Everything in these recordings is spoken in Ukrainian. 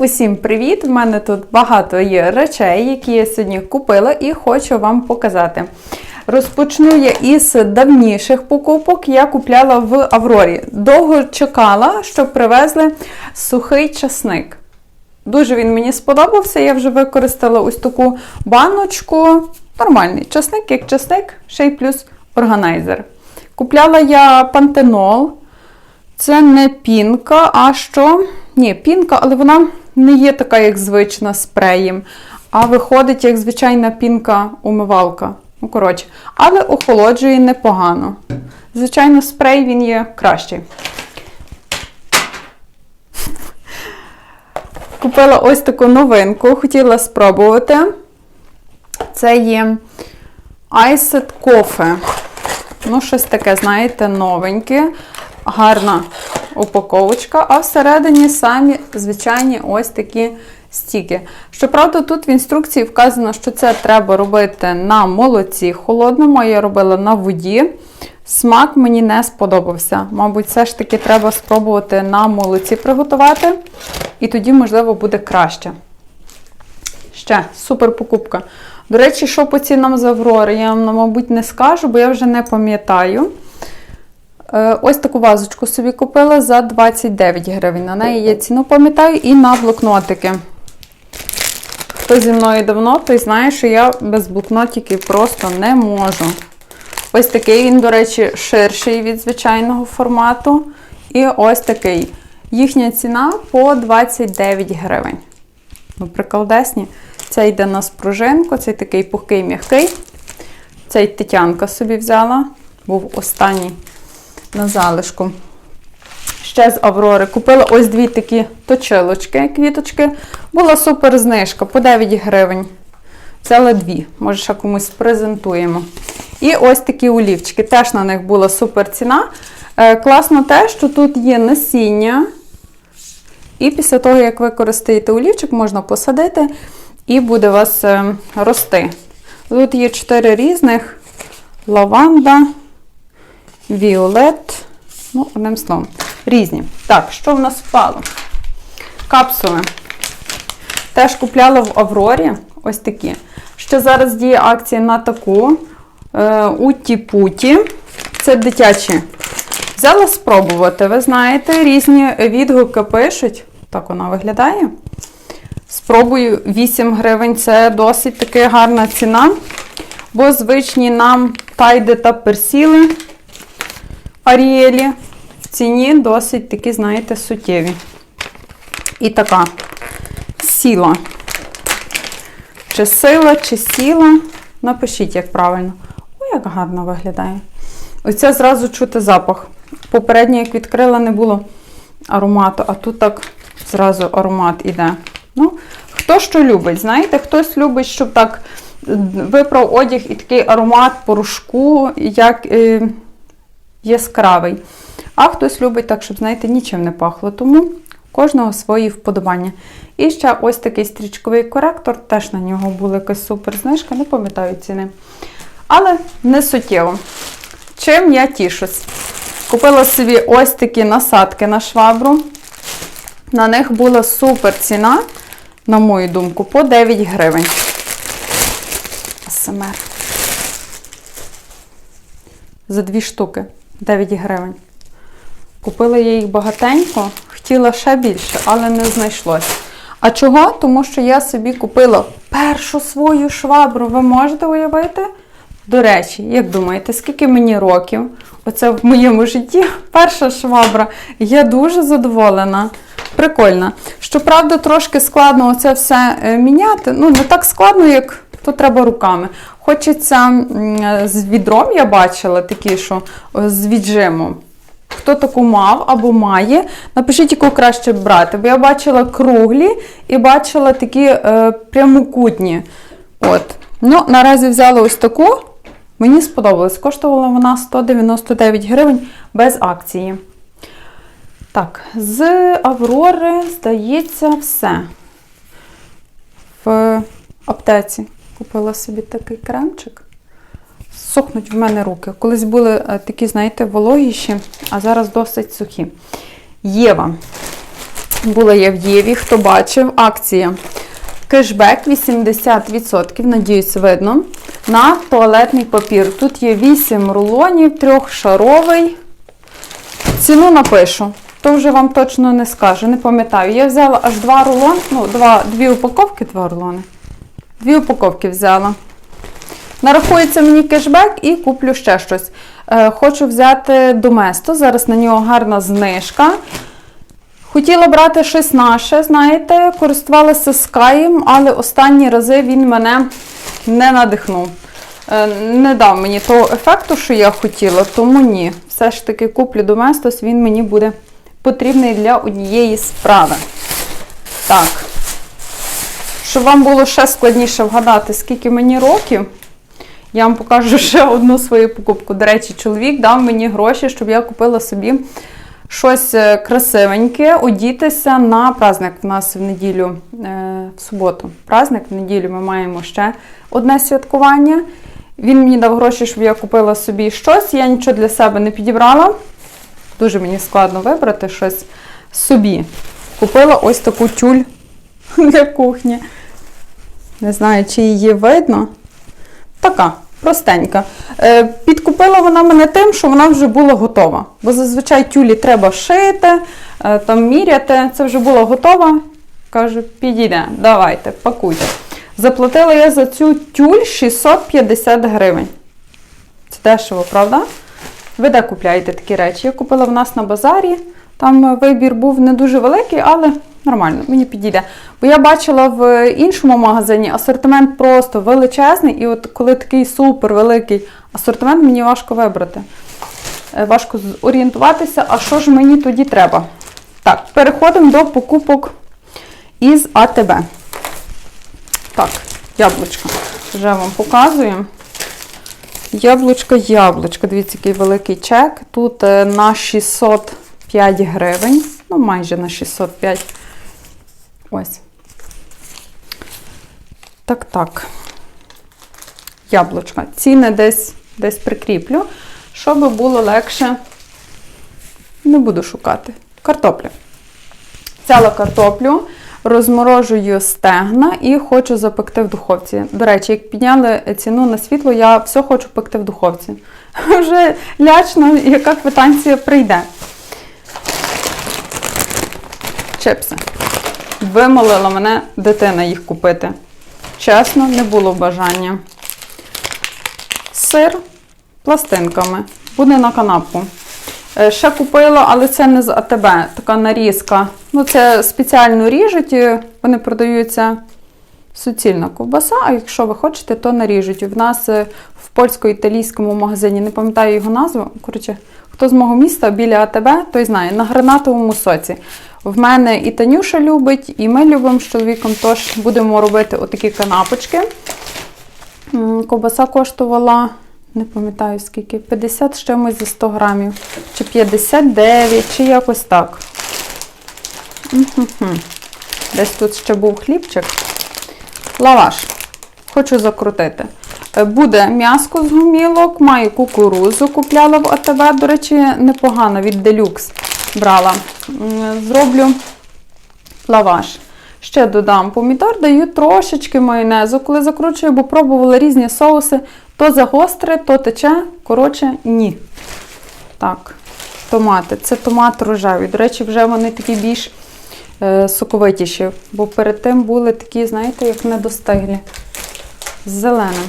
Усім привіт! В мене тут багато є речей, які я сьогодні купила і хочу вам показати. Розпочну я із давніших покупок. Я купляла в Аврорі. Довго чекала, щоб привезли сухий часник. Дуже він мені сподобався. Я вже використала ось таку баночку. Нормальний часник, як часник, ще й плюс органайзер. Купляла я пантенол. Це не пінка, а що? Ні, пінка, але вона не є така, як звична спреєм, а виходить як звичайна пінка-умивалка. Ну, коротше, але охолоджує непогано. Звичайно, спрей він є кращий. Купила ось таку новинку, хотіла спробувати. Це є Iced Coffee. Ну, щось таке, знаєте, новеньке, гарна упаковочка, а всередині самі звичайні ось такі стіки. Щоправда, тут в інструкції вказано, що це треба робити на молоці холодному, а я робила на воді. Смак мені не сподобався. Мабуть, все ж таки треба спробувати на молоці приготувати, і тоді, можливо, буде краще. Ще супер покупка. До речі, що по цінам з Аврори, я вам, мабуть, не скажу, бо я вже не пам'ятаю. Е, Ось таку вазочку собі купила за 29 гривень. На неї я ціну пам'ятаю і на блокнотики. Хто зі мною давно, той знає, що я без блокнотиків просто не можу. Ось такий він, до речі, ширший від звичайного формату. І ось такий. Їхня ціна по 29 гривень. Ну, приколдесні. Це йде на спружинку, цей такий пухкий м'який. Цей Тетянка собі взяла, був останній на залишку. Ще з Аврори. Купила ось дві такі точилочки, квіточки. Була супер знижка по 9 гривень. Взяла дві, може, ще комусь презентуємо. І ось такі олівчики. Теж на них була супер ціна. Е, класно те, що тут є насіння. І після того, як ви користуєте олівчик, можна посадити і буде у вас е, рости. Тут є чотири різних: лаванда, віолет. Ну, одним словом, різні. Так, що в нас впало? Капсули. Теж купляла в Аврорі. Ось такі. Ще зараз діє акція на таку е, Уті-путі. Це дитячі. Взяла спробувати. Ви знаєте, різні відгуки пишуть. Так вона виглядає. Спробую 8 гривень. Це досить таки гарна ціна. Бо звичні нам тайди та персіли Аріелі в ціні досить такі, знаєте, суттєві. І така сіла. Чи сила, чи сіла. Напишіть, як правильно. Ой, як гарно виглядає. Оце зразу чути запах. Попередньо, як відкрила, не було аромату, а тут так зразу аромат іде. Ну, Хто що любить, знаєте, хтось любить, щоб так виправ одяг і такий аромат порошку, як е, яскравий. А хтось любить так, щоб, знаєте, нічим не пахло. Тому кожного свої вподобання. І ще ось такий стрічковий коректор, теж на нього була якась супер знижка, не пам'ятаю ціни. Але не суттєво. Чим я тішусь? Купила собі ось такі насадки на швабру. На них була супер ціна, на мою думку, по 9 гривень. СМР. За дві штуки 9 гривень. Купила я їх багатенько, хотіла ще більше, але не знайшлось. А чого? Тому що я собі купила першу свою швабру. Ви можете уявити? До речі, як думаєте, скільки мені років? Оце в моєму житті перша швабра. Я дуже задоволена. Прикольно. Щоправда, трошки складно оце все е, міняти. Ну, не так складно, як то треба руками. Хочеться з відром, я бачила такі, що е, з віджимом. Хто таку мав або має, напишіть, яку краще брати. Бо я бачила круглі і бачила такі е, прямокутні. От. Ну, наразі взяла ось таку. Мені сподобалось. Коштувала вона 199 гривень без акції. Так, з Аврори, здається, все. В аптеці купила собі такий кремчик. Сохнуть в мене руки. Колись були е, такі, знаєте, вологіші, а зараз досить сухі. Єва. Була я в Єві, хто бачив, акція. Кешбек 80%, надіюсь, видно. На туалетний папір. Тут є 8 рулонів, трьохшаровий. Ціну напишу. То вже вам точно не скажу, не пам'ятаю. Я взяла аж два рулони, ну, два, дві упаковки, два рулони. Дві упаковки взяла. Нарахується мені кешбек і куплю ще щось. Е, хочу взяти Доместо. Зараз на нього гарна знижка. Хотіла брати щось наше, знаєте, користувалася Скаєм, але останні рази він мене не надихнув. Е, Не дав мені того ефекту, що я хотіла, тому ні. Все ж таки куплю Доместос, він мені буде потрібний для однієї справи. Так. Щоб вам було ще складніше вгадати, скільки мені років, я вам покажу ще одну свою покупку. До речі, чоловік дав мені гроші, щоб я купила собі щось е, красивеньке, одітися на праздник. У нас в неділю, е, в суботу, праздник, в неділю ми маємо ще одне святкування. Він мені дав гроші, щоб я купила собі щось. Я нічого для себе не підібрала. Дуже мені складно вибрати щось собі. Купила ось таку тюль для кухні. Не знаю, чи її видно. Така, простенька. Е, підкупила вона мене тим, що вона вже була готова. Бо зазвичай тюлі треба шити, е, там міряти. Це вже була готова. Кажу, підійде, давайте, пакуйте. Заплатила я за цю тюль 650 гривень. Це дешево, правда? Ви де купляєте такі речі? Я купила в нас на базарі. Там вибір був не дуже великий, але нормально, мені підійде. Бо я бачила в іншому магазині асортимент просто величезний, і от коли такий супер великий асортимент, мені важко вибрати. Е, Важко зорієнтуватися, а що ж мені тоді треба. Так, переходимо до покупок із АТБ. Так, яблучко. Вже вам показую. Яблучко, яблучко. Дивіться, який великий чек. Тут е, на 605 гривень. Ну, майже на 605. Ось. Так, так. Яблучка. Ціни десь, десь прикріплю, щоб було легше. Не буду шукати. Картопля. Взяла картоплю, розморожую стегна і хочу запекти в духовці. До речі, як підняли ціну на світло, я все хочу пекти в духовці. Вже лячно, яка квитанція прийде. Чипси. Вимолила мене дитина їх купити. Чесно, не було бажання. Сир пластинками. Буде на канапку. Е, Ще купила, але це не з АТБ, така нарізка. Ну, це спеціально ріжуть, вони продаються суцільна ковбаса, а якщо ви хочете, то наріжуть. В нас е, в польсько-італійському магазині, не пам'ятаю його назву. Коротше, хто з мого міста біля АТБ, той знає, на гранатовому соці. В мене і Танюша любить, і ми любимо з чоловіком, тож будемо робити отакі канапочки. Ковбаса коштувала, не пам'ятаю скільки, 50 з чимось за 100 грамів, чи 59, чи якось так. Десь тут ще був хлібчик. Лаваш. Хочу закрутити. Е, Буде м'яско з гумілок, маю кукурузу, купляла в АТБ, до речі, непогано від Deluxe брала. Зроблю лаваш. Ще додам помідор, даю трошечки майонезу, коли закручую, бо пробувала різні соуси. То загостре, то тече. Коротше, ні. Так, томати. Це томат рожевий. До речі, вже вони такі більш е, соковитіші, бо перед тим були такі, знаєте, як недостиглі. З зеленим.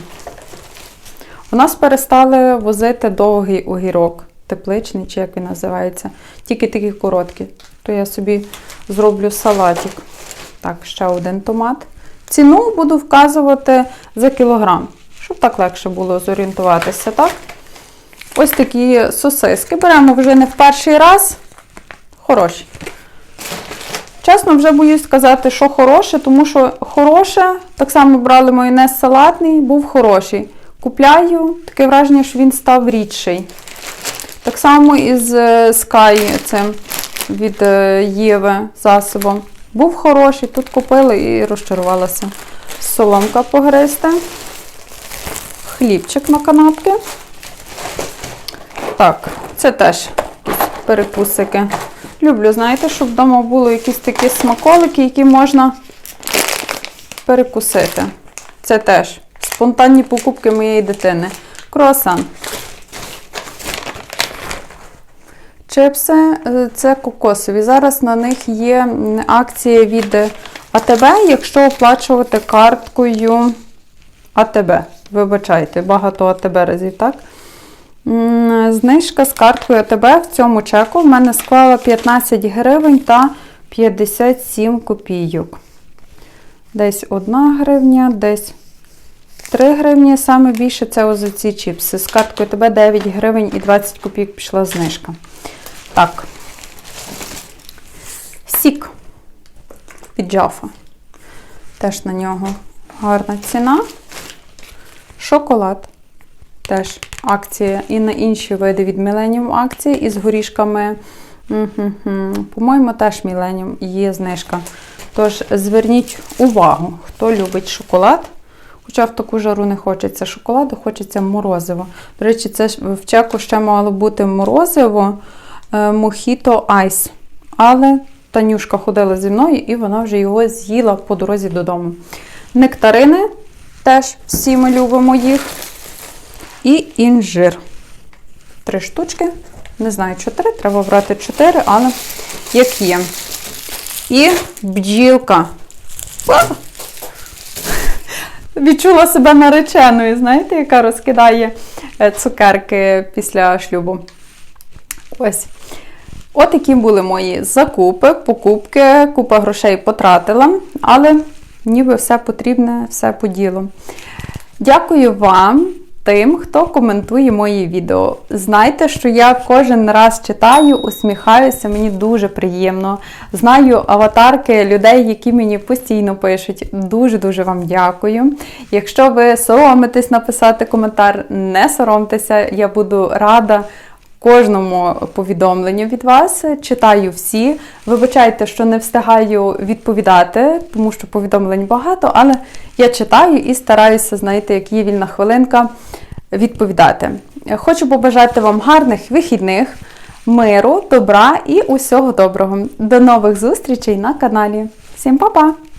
У нас перестали возити довгий огірок, тепличний, чи як він називається. Тільки такі короткі. То я собі зроблю салатик. Так, ще один томат. Ціну буду вказувати за кілограм, щоб так легше було зорієнтуватися, так? Ось такі сосиски. Беремо вже не в перший раз. Хороші. Чесно, вже боюсь сказати, що хороше, тому що хороше, так само брали майонез салатний, був хороший. Купляю, таке враження, що він став рідший. Так само і з е, Sky цим від е, Єви засобом. Був хороший, тут купила і розчарувалася. Соломка погристи. Хлібчик на канапки. Так, це теж перекусики. Люблю, знаєте, щоб вдома були якісь такі смаколики, які можна перекусити. Це теж спонтанні покупки моєї дитини. Круасан. Чипси е, це кокосові. Зараз на них є м, акція від АТБ, якщо оплачувати карткою АТБ. Вибачайте, багато АТБ разів, так? Знижка з карткою АТБ в цьому чеку в мене склала 15 гривень та 57 копійок. Десь 1 гривня, десь 3 гривні. Саме більше це ось ці чіпси. З карткою АТБ 9 гривень і 20 копійок пішла знижка. Так. Сік від Джафа. Теж на нього гарна ціна. Шоколад. Теж акція і на інші види від Millennium акції із горішками. По-моєму, теж Millennium є знижка. Тож зверніть увагу, хто любить шоколад. Хоча в таку жару не хочеться шоколаду, хочеться морозиво. До речі, це в чеку ще мало бути морозиво Мохіто Айс. Але Танюшка ходила зі мною і вона вже його з'їла по дорозі додому. Нектарини теж всі ми любимо їх. І інжир. Три штучки. Не знаю, чотири, треба брати чотири, але як є. І бджілка. А! Відчула себе нареченою, знаєте, яка розкидає е, цукерки після шлюбу. Ось. От які були мої закупи, покупки, купа грошей потратила, але ніби все потрібне, все по ділу. Дякую вам, тим, хто коментує мої відео. Знайте, що я кожен раз читаю, усміхаюся, мені дуже приємно. Знаю аватарки людей, які мені постійно пишуть. Дуже-дуже вам дякую. Якщо ви соромитесь написати коментар, не соромтеся, я буду рада кожному повідомленню від вас. Читаю всі. Вибачайте, що не встигаю відповідати, тому що повідомлень багато, але я читаю і стараюся, знаєте, як є вільна хвилинка, відповідати. Хочу побажати вам гарних вихідних, миру, добра і усього доброго. До нових зустрічей на каналі. Всім па-па!